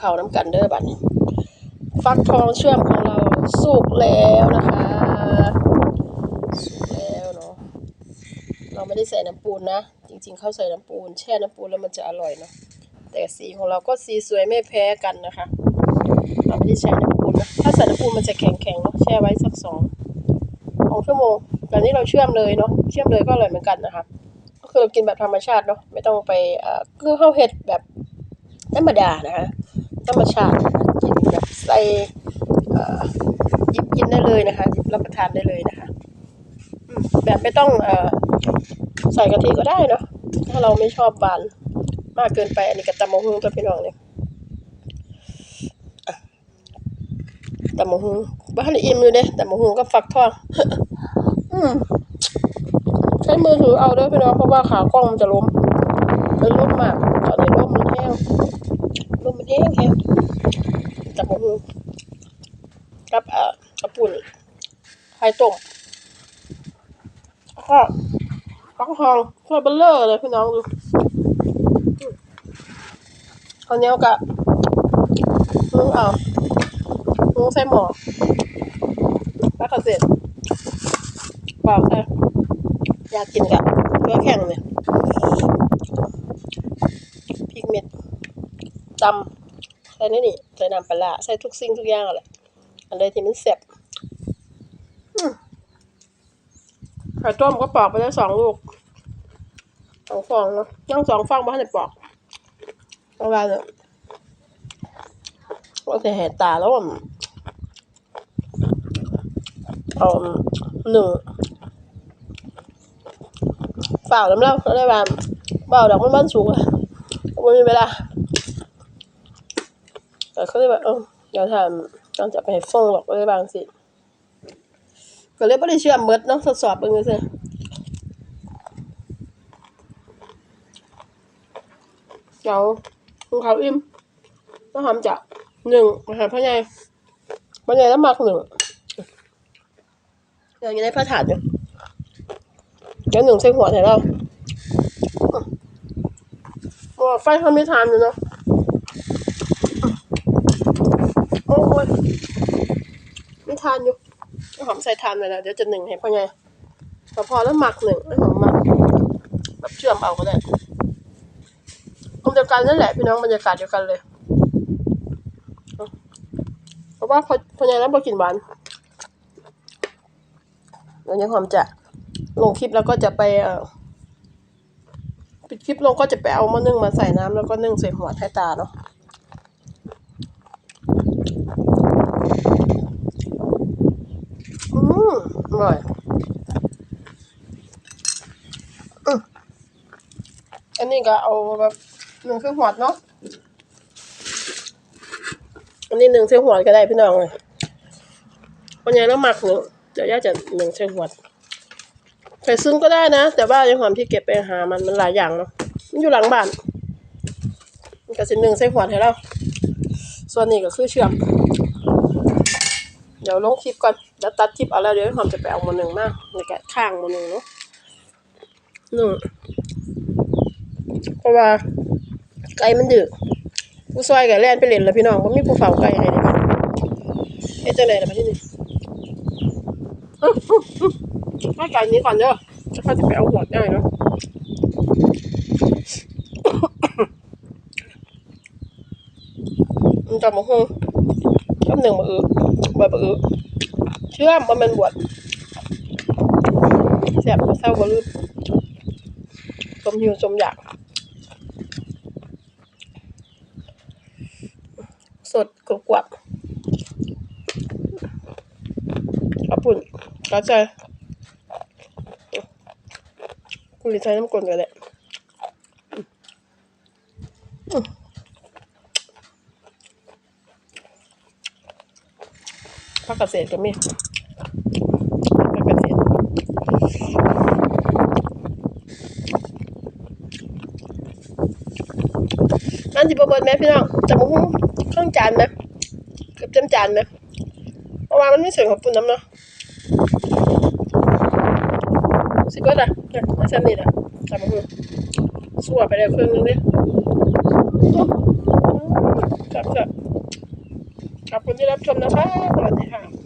ข้าวน้ำกันเด้อบัดนี้ฟักทองเชื่อมของเราสุกแล้วนะคะสุกแล้วเนาะเราไม่ได้ใส่น้ำปูนนะ จริงๆเขาใส่น้ำปูน แช่น้ำปูนแล้วมันจะอร่อยเนาะแต่สีของเราก็สีสวยไม่แพ้กันนะคะ เราไม่ได้ใช้น้ำปูนนะถ้าใส่น้ำปูนมันจะแข็งๆเนาะแช่ไว้สักสองสองชั่วโมงแต่นี้เราเชื่อมเลยเนาะเชื่อมเลยก็อร่อยเหมือนกันนะคะก็คือเรากินแบบธรรมชาติเนาะไม่ต้องไปเอ่อคือข้าวเห็ดแบบธรรมดานะคะ ธรรมชาตินะคะกินแบบใส่หยิบกินได้เลยนะคะหยิบรับประทานได้เลยนะคะแบบไม่ต้องอใส่กะทิก็ได้เนาะถ้าเราไม่ชอบหวานมากเกินไปอันนี้กับตำมะฮุ่งตัวพี่น้องเนี่ยอะตำมะฮุ่งบ้านอิ่มเลยเด้ตำมะฮุ่งก็ฟักทองอืมใช้มือถือเอาเด้วยพี่น้องเพราะว่าขากล้องมันจะล้มมันล้มมากตอนนี้ล้มมันแห้งล้มมันแห้งแห้งจับมือกับเอ่อกระปุ่นไข่ต้มแล้วก็ฟักทองถ้วยเบลเลอร์เลยพี่น้องดูข้าวเหนียวกับมึงเอามึงใส่หม้อแล้วก็เสร็จเปล่าใช่อยากกินกับเนื้อแข็งเนี่ยพริกเม็ดตำ ใส่นี่นี่ใส่น้ำปลาใส่ทุกสิ่งทุกอย่างแหละอันใดที่มันแซ่บไข่ต้มก็ปอกไปได้สองลูกสองฟองเนาะยังสองฟองบ้านในปอกเอาไปเลยว่าจะแหกตาแล้วอะเอาหนึ่งเปล่าน้ำเล่าได้บานเปล่าดอกมันบ้านสูงอะไม่มีเวลา แต่เขาเลยแบบเออเดี๋ยวทำต้องจะไปฟ้องหรอกก็ได้บางสิก็เลยไม่ได้เชื่อมเบิดเนาะทดสอบเบิ่งเลยสิเดี๋ยวคุณเขาอิ่มต้องทำจากหนึ่งอาหารพ่อใหญ่พ่อใหญ่แล้วหมักหนึ่งเดี๋ยวอยู่ในพระถาดอยู่เดี๋ยวหนึ่งใส่หัวใส่เราโอ้ไฟเขาไม่ทานอยู่เนาะโอ้ยไม่ทานอยู่หอมใส่ทานไปแล้วเดี๋ยวจะหนึ่งให้พ่อไงพอพอแล้วหมักหนึ่งให้วหอมหมักแบบเชื่อมเอาก็ได้บรรยากาศนั่นแหละพี่น้องบรรยากาศเดียวกันเลยเพราะว่าพอพ่อไงแล้วพอกินหวานเดี๋ยวยังหอมจะลงคลิปแล้วก็จะไปเอ่อปิดคลิปลงก็จะไปเอามะนึ่งมาใส่น้ำแล้วก็นึ่งใส่หัวไทยตาเนาะอื มอร่อยอืมอันนี้ก็เอาแบบหนึ่งคือหัวเนาะ อันนี้หนึ่งเส้นหัวก็ได้พี่น้องเลยวันนี้น้ำหมักหนึ่งเดี๋ยวย่าจะหนึ่งเส้นหัวใส่ซึ้งก็ได้นะ แต่ว่ายังหอมที่เก็บไปหามันมันหลายอย่างเนาะ มันอยู่หลังบ้านมันก็สิหนึ่งใส่หัวให้เรา ส่วนนี้ก็คือเชื่อม เดี๋ยวลงคลิปก่อนแล้วตัดคลิปเอาแล้วเดี๋ยวหอมจะไปเอามาหนึ่งมากในแกะข้างมาหนึ่งเนาะหนึ่งเพราะว่าไก่มันดึกผู้ซอยกับแล่นไปเล่นแล้วพี่น้องมันมีผู้เฝ้าไก่ให้ได้บ้างเอ๊ะจังไหนล่ะมาที่นี่ให้ไก่นี้ก่อนเด้อจะค่อยจะไปเอาหัวได้เนาะมันจะมาหง กับหนึ่งมาอือบวชมาอือเชื่อมว่ามันบวชแสบเศร้าก็ลืมสมหิวสมอยาก สดกรุบกรับขอบคุณกระจายคุณลิใช้น้ำกลนกันแหละ ผักเกษตรก็มีผักเกษตรนั่นสิบเบิดไหมพี่น้องจะมาหุ้งเครื่องจานไหมเกือบเต็มจานไหมเพราะว่ามันไม่สวยของปุ่นน้ำเนาะสิก็ได้เนี่ยไม่ใช่นี่แหละทำมาคือสัวไปแล้วเครึ่องนึงดิ จับจับข